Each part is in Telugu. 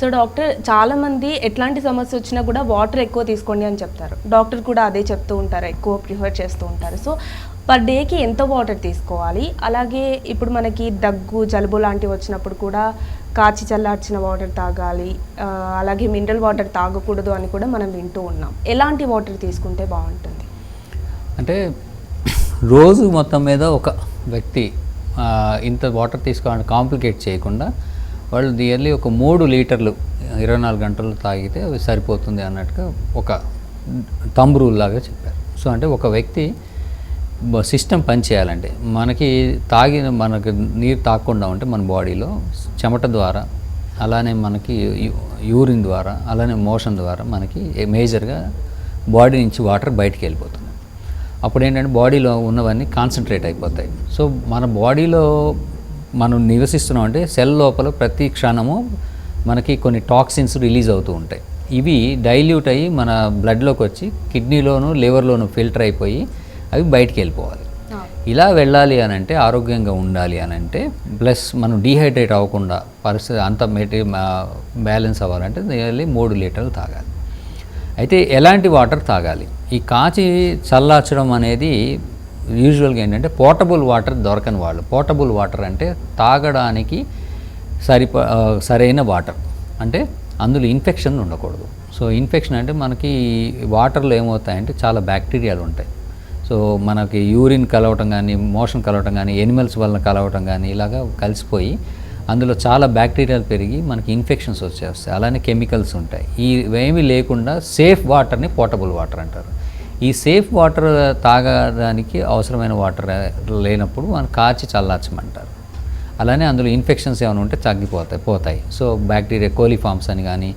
సో డాక్టర్ చాలామంది ఎట్లాంటి సమస్య వచ్చినా కూడా వాటర్ ఎక్కువ తీసుకోండి అని చెప్తారు. డాక్టర్ కూడా అదే చెప్తూ ఉంటారు ఎక్కువ ప్రిఫర్ చేస్తూ ఉంటారు. సో పర్ డేకి ఎంత వాటర్ తీసుకోవాలి? అలాగే ఇప్పుడు మనకి దగ్గు జలుబు లాంటివి వచ్చినప్పుడు కూడా కాచి చల్లార్చిన వాటర్ తాగాలి అలాగే మినరల్ వాటర్ తాగకూడదు అని కూడా మనం వింటూ ఉన్నాం. ఎలాంటి వాటర్ తీసుకుంటే బాగుంటుంది? అంటే రోజు మొత్తం మీద ఒక వ్యక్తి ఇంత వాటర్ తీసుకోవాలని కాంప్లికేట్ చేయకుండా వాళ్ళు నియర్లీ ఒక మూడు లీటర్లు ఇరవై నాలుగు గంటలు తాగితే అవి సరిపోతుంది అన్నట్టుగా ఒక తంబ్ రూల్ లాగా చెప్పారు. సో అంటే ఒక వ్యక్తి సిస్టమ్ పనిచేయాలంటే మనకి తాగిన మనకి నీరు తాగకుండా ఉంటే మన బాడీలో చెమట ద్వారా అలానే మనకి యూరిన్ ద్వారా అలానే మోషన్ ద్వారా మనకి మేజర్గా బాడీ నుంచి వాటర్ బయటికి వెళ్ళిపోతుంది. అప్పుడు ఏంటంటే బాడీలో ఉన్నవన్నీ కాన్సన్ట్రేట్ అయిపోతాయి. సో మన బాడీలో మనం నివసిస్తున్నాం అంటే సెల్ లోపల ప్రతి క్షణము మనకి కొన్ని టాక్సిన్స్ రిలీజ్ అవుతూ ఉంటాయి. ఇవి డైల్యూట్ అయ్యి మన బ్లడ్లోకి వచ్చి కిడ్నీలోను లివర్లోను ఫిల్టర్ అయిపోయి అవి బయటికి వెళ్ళిపోవాలి. ఇలా వెళ్ళాలి అని అంటే ఆరోగ్యంగా ఉండాలి అని అంటే ప్లస్ మనం డీహైడ్రేట్ అవ్వకుండా పరిస్థితి అంత మెటీ బ్యాలెన్స్ అవ్వాలంటే నియర్లీ మూడు లీటర్లు తాగాలి. అయితే ఎలాంటి వాటర్ తాగాలి? ఈ కాచి చల్లార్చడం అనేది యూజువల్గా ఏంటంటే పోర్టబుల్ వాటర్ దొరకని వాళ్ళు. పోర్టబుల్ వాటర్ అంటే తాగడానికి సరిప సరైన వాటర్. అంటే అందులో ఇన్ఫెక్షన్ ఉండకూడదు. సో ఇన్ఫెక్షన్ అంటే మనకి వాటర్లో ఏమవుతాయంటే చాలా బ్యాక్టీరియాలు ఉంటాయి. సో మనకి యూరిన్ కలవటం కానీ మోషన్ కలవటం కానీ ఎనిమల్స్ వల్ల కలవటం కానీ ఇలాగా కలిసిపోయి అందులో చాలా బ్యాక్టీరియాలు పెరిగి మనకి ఇన్ఫెక్షన్స్ వచ్చేస్తాయి. అలానే కెమికల్స్ ఉంటాయి. ఈ ఇవేమీ లేకుండా సేఫ్ వాటర్ని పోర్టబుల్ వాటర్ అంటారు. ఈ సేఫ్ వాటర్ తాగడానికి అవసరమైన వాటర్ లేనప్పుడు మనం కాచి చల్లార్చమంటారు. అలానే అందులో ఇన్ఫెక్షన్స్ ఏమైనా ఉంటే తగ్గిపోతాయి పోతాయి. సో బ్యాక్టీరియా కోలిఫామ్స్ అని కానీ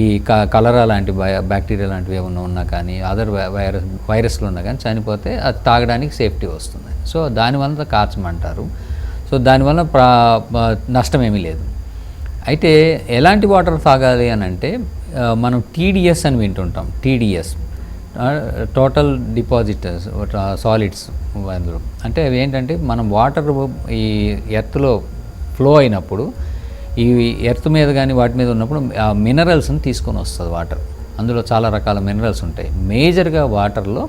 ఈ క కలరా లాంటి బ్యాక్టీరియా లాంటివి ఏమైనా ఉన్నా కానీ అదర్ వైరస్ వైరస్లు ఉన్నా కానీ చనిపోతే అది తాగడానికి సేఫ్టీ వస్తుంది. సో దానివల్ల కాచమంటారు. సో దానివల్ల ప్రా నష్టం ఏమీ లేదు. అయితే ఎలాంటి వాటర్ తాగాలి అని అంటే మనం టీడీఎస్ అని వింటుంటాం. టీడీఎస్ టోటల్ డిపాజిట్ సాలిడ్స్ అందులో. అంటే అవి ఏంటంటే మనం వాటర్ ఈ ఎర్త్లో ఫ్లో అయినప్పుడు ఈ ఎర్త్ మీద కానీ వాటి మీద ఉన్నప్పుడు ఆ మినరల్స్ని తీసుకొని వస్తుంది వాటర్ అందులో చాలా రకాల మినరల్స్ ఉంటాయి. మేజర్గా వాటర్లో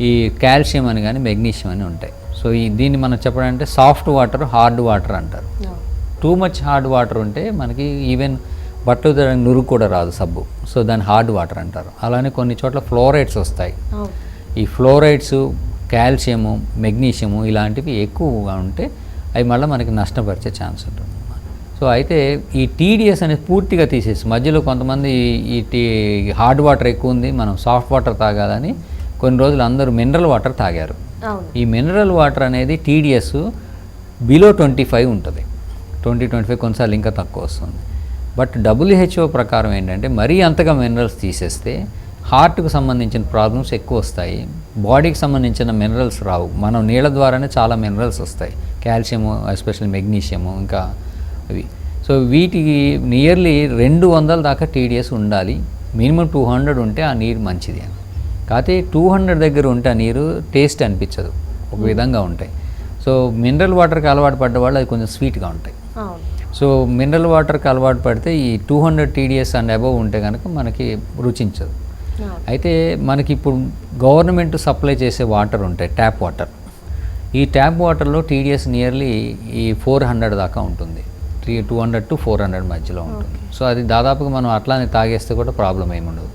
ఈ కాల్షియం అని కానీ మెగ్నీషియం అని ఉంటాయి. సో ఈ దీన్ని మనం చెప్పాలంటే సాఫ్ట్ వాటర్ హార్డ్ వాటర్ అంటారు. టూ మచ్ హార్డ్ వాటర్ ఉంటే మనకి ఈవెన్ బట్టలు ఉతకడానికి నురుగు కూడా రాదు సబ్బు. సో దాన్ని హార్డ్ వాటర్ అంటారు. అలానే కొన్ని చోట్ల ఫ్లోరైడ్స్ వస్తాయి. ఈ ఫ్లోరైడ్స్ కాల్షియము మెగ్నీషియము ఇలాంటివి ఎక్కువగా ఉంటే అవి మళ్ళీ మనకి నష్టపరిచే ఛాన్స్ ఉంటుంది. సో అయితే ఈ టీడీఎస్ అనేది పూర్తిగా తీసేసి మధ్యలో కొంతమంది ఈ టీ హార్డ్ వాటర్ ఎక్కువ ఉంది మనం సాఫ్ట్ వాటర్ తాగాలని కొన్ని రోజులు అందరూ మినరల్ వాటర్ తాగారు. ఈ మినరల్ వాటర్ అనేది టీడీఎస్ బిలో ట్వంటీ ఫైవ్ ఉంటుంది. ట్వంటీ ట్వంటీ ఫైవ్ కొన్నిసార్లు ఇంకా తక్కువ వస్తుంది. బట్ డబ్ల్యూహెచ్ఓ ప్రకారం ఏంటంటే మరీ అంతగా మినరల్స్ తీసేస్తే హార్ట్కు సంబంధించిన ప్రాబ్లమ్స్ ఎక్కువ వస్తాయి. బాడీకి సంబంధించిన మినరల్స్ రావు. మనం నీళ్ళ ద్వారానే చాలా మినరల్స్ వస్తాయి. కాల్షియము ఎస్పెషల్లీ మెగ్నీషియము ఇంకా అవి సో వీటికి నియర్లీ రెండు వందల దాకా టీడీఎస్ ఉండాలి. మినిమం టూ హండ్రెడ్ ఉంటే ఆ నీరు మంచిది అని. కాకపోతే టూ హండ్రెడ్ దగ్గర ఉంటే ఆ నీరు టేస్ట్ అనిపించదు. ఒక విధంగా ఉంటాయి. సో మినరల్ వాటర్కి అలవాటు పడ్డ వాళ్ళు అది కొంచెం స్వీట్గా ఉంటాయి. సో మినరల్ వాటర్కి అలవాటు పడితే ఈ two hundred TDS and above ఉంటే కనుక మనకి రుచించదు. అయితే మనకి ఇప్పుడు గవర్నమెంట్ సప్లై చేసే వాటర్ ఉంటాయి ట్యాప్ వాటర్. ఈ ట్యాప్ వాటర్లో టీడీఎస్ నియర్లీ ఈ ఫోర్ హండ్రెడ్ దాకా ఉంటుంది. Three two hundred to four hundred మధ్యలో ఉంటుంది. సో అది దాదాపుగా మనం అట్లానే తాగేస్తే కూడా ప్రాబ్లం ఏమి ఉండదు.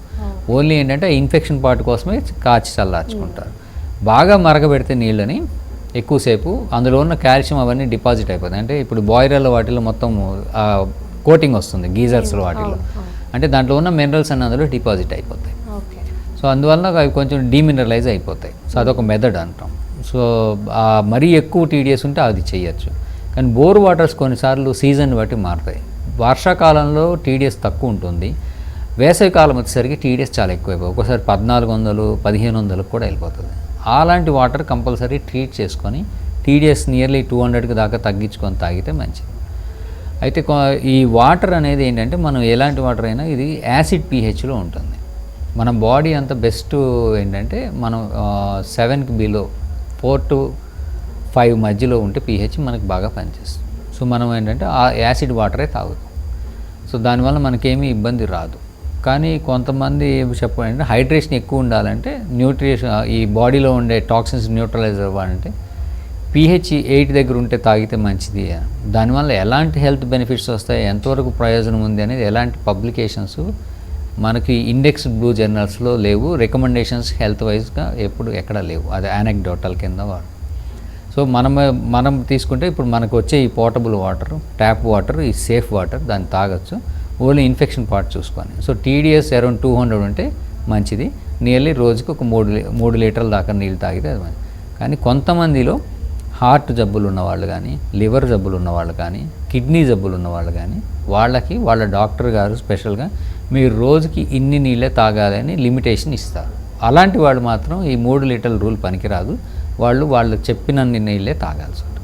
ఓన్లీ ఏంటంటే ఇన్ఫెక్షన్ పార్ట్ కోసమే కాచి చల్లార్చుకుంటారు. బాగా మరగబెడితే నీళ్ళని ఎక్కువసేపు అందులో ఉన్న కాల్షియం అవన్నీ డిపాజిట్ అయిపోతాయి. అంటే ఇప్పుడు బాయిలర్ల వాటిలో మొత్తం కోటింగ్ వస్తుంది గీజర్స్లో వాటిలో అంటే దాంట్లో ఉన్న మినరల్స్ అన్ని అందులో డిపాజిట్ అయిపోతాయి. సో అందువల్ల అవి కొంచెం డీమినరలైజ్ అయిపోతాయి. సో అదొక మెథడ్ అంటాం. సో మరీ ఎక్కువ టీడీఎస్ ఉంటే అది చేయొచ్చు కానీ బోర్ వాటర్స్ కొన్నిసార్లు సీజన్ బట్టి మారుతాయి. వర్షాకాలంలో టీడీఎస్ తక్కువ ఉంటుంది. వేసవికాలం వచ్చేసరికి టీడీఎస్ చాలా ఎక్కువైపోయి ఒక్కోసారి పద్నాలుగు వందలు పదిహేను వందలకు కూడా వెళ్ళిపోతుంది. అలాంటి వాటర్ కంపల్సరీ ట్రీట్ చేసుకొని టీడీఎస్ నియర్లీ టూ హండ్రెడ్కి దాకా తగ్గించుకొని తాగితే మంచిది. అయితే ఈ వాటర్ అనేది ఏంటంటే మనం ఎలాంటి వాటర్ అయినా ఇది యాసిడ్ పీహెచ్లో ఉంటుంది. మన బాడీ అంత బెస్ట్ ఏంటంటే మనం సెవెన్కి బిలో ఫోర్ టు ఫైవ్ మధ్యలో ఉంటే పీహెచ్ మనకు బాగా పనిచేస్తుంది. సో మనం ఏంటంటే ఆ యాసిడ్ వాటరే తాగుతాం. సో దానివల్ల మనకేమీ ఇబ్బంది రాదు. కానీ కొంతమంది ఏమి చెప్పాలంటే హైడ్రేషన్ ఎక్కువ ఉండాలంటే న్యూట్రిషన్ ఈ బాడీలో ఉండే టాక్సిన్స్ న్యూట్రలైజ్ అవ్వాలంటే పిహెచ్ ఎయిట్ దగ్గర ఉంటే తాగితే మంచిది. దానివల్ల ఎలాంటి హెల్త్ బెనిఫిట్స్ వస్తాయి ఎంతవరకు ప్రయోజనం ఉంది అనేది ఎలాంటి పబ్లికేషన్స్ మనకి ఇండెక్స్ బ్లూ జర్నల్స్లో లేవు. రికమెండేషన్స్ హెల్త్ వైజ్గా ఎప్పుడు ఎక్కడ లేవు. అది యానెక్డోటల్ కింద వాడు. సో మనం మనం తీసుకుంటే ఇప్పుడు మనకు వచ్చే ఈ పోర్టబుల్ వాటర్ ట్యాప్ వాటర్ ఈ సేఫ్ వాటర్ దాన్ని తాగొచ్చు. ఓన్లీ ఇన్ఫెక్షన్ పార్ట్ చూసుకొని so TDS around two hundred ఉంటే మంచిది. నియర్లీ రోజుకి ఒక మూడు లీ- మూడు లీటర్ల దాకా నీళ్ళు తాగితే అది మంచిది. కానీ కొంతమందిలో హార్ట్ జబ్బులు ఉన్నవాళ్ళు కానీ లివర్ జబ్బులు ఉన్నవాళ్ళు కానీ కిడ్నీ జబ్బులు ఉన్నవాళ్ళు కానీ వాళ్ళకి వాళ్ళ డాక్టర్ గారు స్పెషల్గా మీరు రోజుకి ఇన్ని నీళ్ళే తాగాలని లిమిటేషన్ ఇస్తారు. అలాంటి వాళ్ళు మాత్రం ఈ మూడు లీటర్ల రూల్ పనికిరాదు. వాళ్ళు వాళ్ళు చెప్పినన్ని నీళ్ళే తాగాల్సి ఉంటుంది.